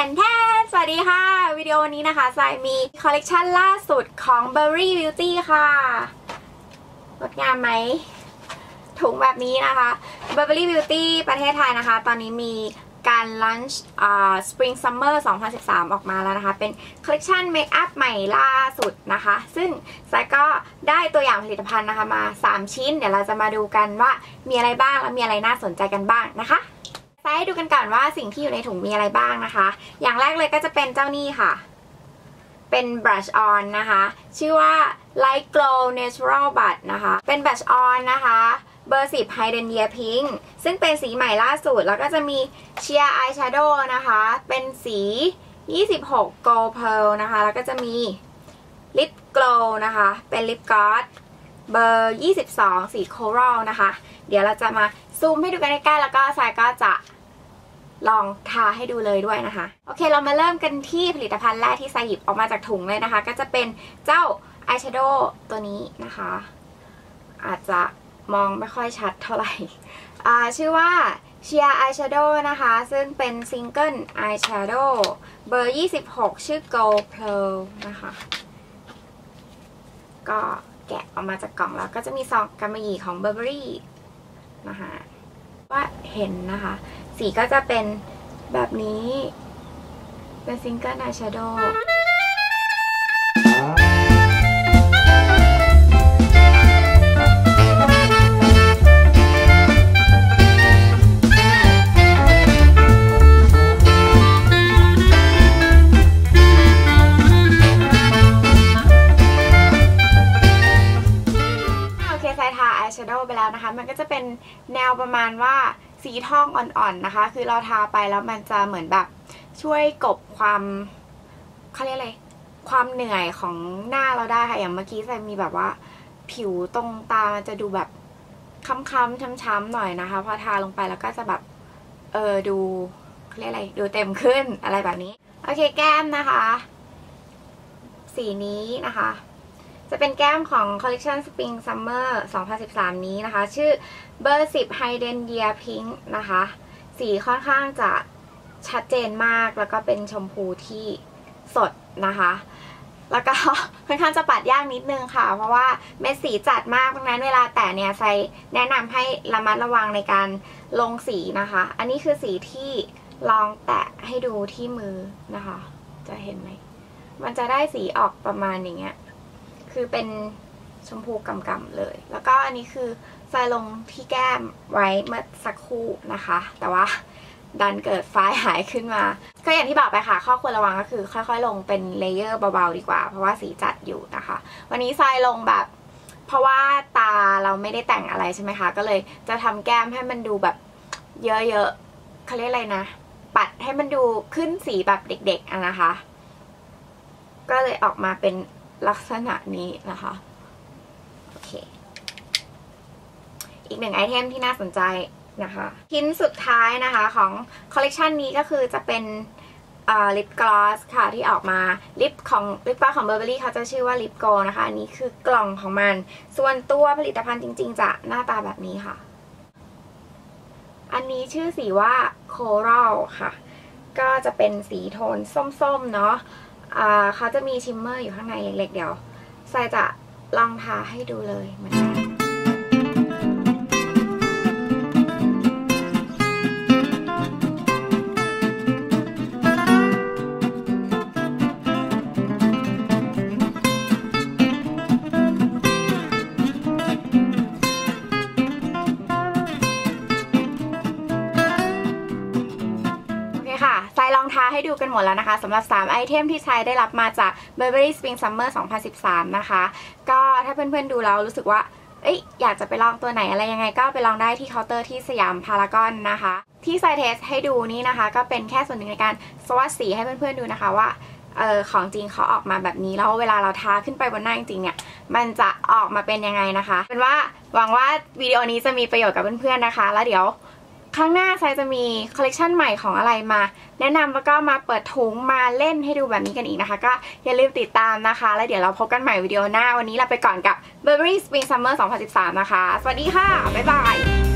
แทนแทนสวัสดีค่ะ วิดีโอนี้นะคะสายมีคอลเลกชันล่าสุดของ Berry Beauty ค่ะงดงามไหม ถุงแบบนี้นะคะ Burberry Beauty ประเทศไทยนะคะ ตอนนี้มีการลันช์ Spring Summer 2013 ออกมาแล้วนะคะ เป็นคอลเลกชันเมคอัพใหม่ล่าสุดนะคะ ซึ่งสายก็ได้ตัวอย่างผลิตภัณฑ์นะคะมา 3 ชิ้น เดี๋ยวเราจะมาดูกันว่ามีอะไรบ้างและมีอะไรน่าสนใจกันบ้างนะคะ สายให้ดูกันก่อนว่าสิ่งที่อยู่ในถุงมีอะไรบ้างนะคะ อย่างแรกเลยก็จะเป็นเจ้านี่ค่ะ เป็น brush on นะคะ ชื่อว่า light glow natural butt นะคะ เป็น brush on นะคะเบอร์10 h y d e n d i a Pink ซึ่งเป็นสีใหม่ล่าสุด แล้วก็จะมี Sheer Eyeshadow นะคะ เป็นสี 26 Gold Pearl นะคะ แล้วก็จะมี Lip Glow นะคะ เป็น Lip Gloss เบอร์ 22 สี Coral นะคะ เดี๋ยวเราจะมาซูมให้ดูกันใกล้ๆแล้วก็สายก็จะ ลองทาให้ดูเลยด้วยนะคะ โอเคเรามาเริ่มกันที่ผลิตภัณฑ์แรกที่สายหยิบออกมาจากถุงเลยนะคะ ก็จะเป็นเจ้า Eyeshadow ตัวนี้นะคะ อาจจะมองไม่ค่อยชัดเท่าไหร่ชื่อว่า Sheer Eyeshadow นะคะ ซึ่งเป็นซิงเกิล Eyeshadow เบอร์ 26 ชื่อ Gold Pearl นะคะ ก็แกะออกมาจากกล่องแล้วก็จะมีซองกำมะหยี่ของ Burberry นะคะว่าเห็นนะคะ สีก็จะเป็นแบบนี้ เป็นซิงเกิล Eyeshadow โอเคใส่ทาอายแชโดว์ไปแล้วนะคะ มันก็จะเป็นแนวประมาณว่า สีทองอ่อนๆนะคะ คือเราทาไปแล้วมันจะเหมือนแบบช่วยกบความเขาเรียกอะไรความเหนื่อยของหน้าเราได้ค่ะอย่างเมื่อกี้ใส่มีแบบว่า ผิวตรงตามันจะดูแบบค้ำๆช้ำๆหน่อยนะคะ พอทาลงไปแล้วก็จะแบบเออดูเขาเรียกอะไรดูเต็มขึ้นอะไรแบบนี้ โอเคแก้มนะคะ สีนี้นะคะ จะเป็นแก้มของ Collection Spring Summer 2013 นี้นะคะ ชื่อเบอร์ 10 h y d e n d i a Pink นะคะ สีค่อนข้างจะชัดเจนมากแล้วก็เป็นชมพูที่สดนะคะ แล้วก็ค่อนข้างจะปัดยากนิดนึงค่ะ เพราะว่าเม็ดสีจัดมากดังนั้นเวลาแตะเนี่ยใส่แนะนำให้ระมัดระวังในการลงสีนะคะ อันนี้คือสีที่ลองแตะให้ดูที่มือนะคะ จะเห็นไหม มันจะได้สีออกประมาณอย่างเงี้ย คือเป็นชมพูกำๆเลย แล้วก็อันนี้คือใส่ลงที่แก้มไว้เมื่อสักครู่นะคะ แต่ว่าดันเกิดไฟล์หายขึ้นมา ก็อย่างที่บอกไปค่ะ ข้อควรระวังก็คือ ค่อยๆ ลงเป็นเลเยอร์เบาๆดีกว่า เพราะว่าสีจัดอยู่นะคะ วันนี้ทรายลงแบบ เพราะว่าตาเราไม่ได้แต่งอะไรใช่ไหมคะ ก็เลยจะทำแก้มให้มันดูแบบเยอะๆเขาเรียกอะไรนะ ปัดให้มันดูขึ้นสีแบบเด็กๆอะนะคะ ก็เลยออกมาเป็น ลักษณะนี้นะคะโอเคอีกหนึ่งไอเทมที่น่าสนใจนะคะชิ้นสุดท้ายนะคะของคอลเลกชันนี้ก็คือจะเป็นลิปกลอสค่ะที่ออกมาลิปของลิปกลอสของ Burberry เขาจะชื่อว่าลิปโกนะคะ อันนี้คือกล่องของมัน ส่วนตัวผลิตภัณฑ์จริง ๆ จะหน้าตาแบบนี้ค่ะ อันนี้ชื่อสีว่า Coral ค่ะ ก็จะเป็นสีโทนส้ม ๆ เนาะ เขาจะมีชิมเมอร์อยู่ข้างในเล็กๆเดี๋ยวทรายจะลองทาให้ดูเลยเหมือนกัน ลองทาให้ดูกันหมดแล้วนะคะสำหรับ 3 ไอเทมที่ทรายได้รับมาจาก Burberry Spring Summer 2013 นะคะ ก็ถ้าเพื่อนๆดูแล้วรู้สึกว่าเอ้ยอยากจะไปลองตัวไหนอะไรยังไงก็ไปลองได้ที่เคาน์เตอร์ที่สยามพารากอนนะคะ ที่ไซเทสให้ดูนี่นะคะ ก็เป็นแค่ส่วนหนึ่งในการสวัสดสีให้เพื่อนๆดูนะคะว่าเออของจริงเขาออกมาแบบนี้แล้วเวลาเราทาขึ้นไปบนหน้าจริงๆเนี่ย มันจะออกมาเป็นยังไงนะคะ เป็นว่าหวังว่าวิดีโอนี้จะมีประโยชน์กับเพื่อนๆนะคะ แล้วเดี๋ยว ครั้งหน้าไซจะมีคอลเลกชันใหม่ของอะไรมา แนะนำแล้วก็มาเปิดถุงมาเล่นให้ดูแบบนี้กันอีกนะคะ ก็อย่าลืมติดตามนะคะ แล้วเดี๋ยวเราพบกันใหม่วิดีโอหน้า วันนี้เราไปก่อนกับ Burberry Spring Summer 2013 นะคะ สวัสดีค่ะ บ๊ายบาย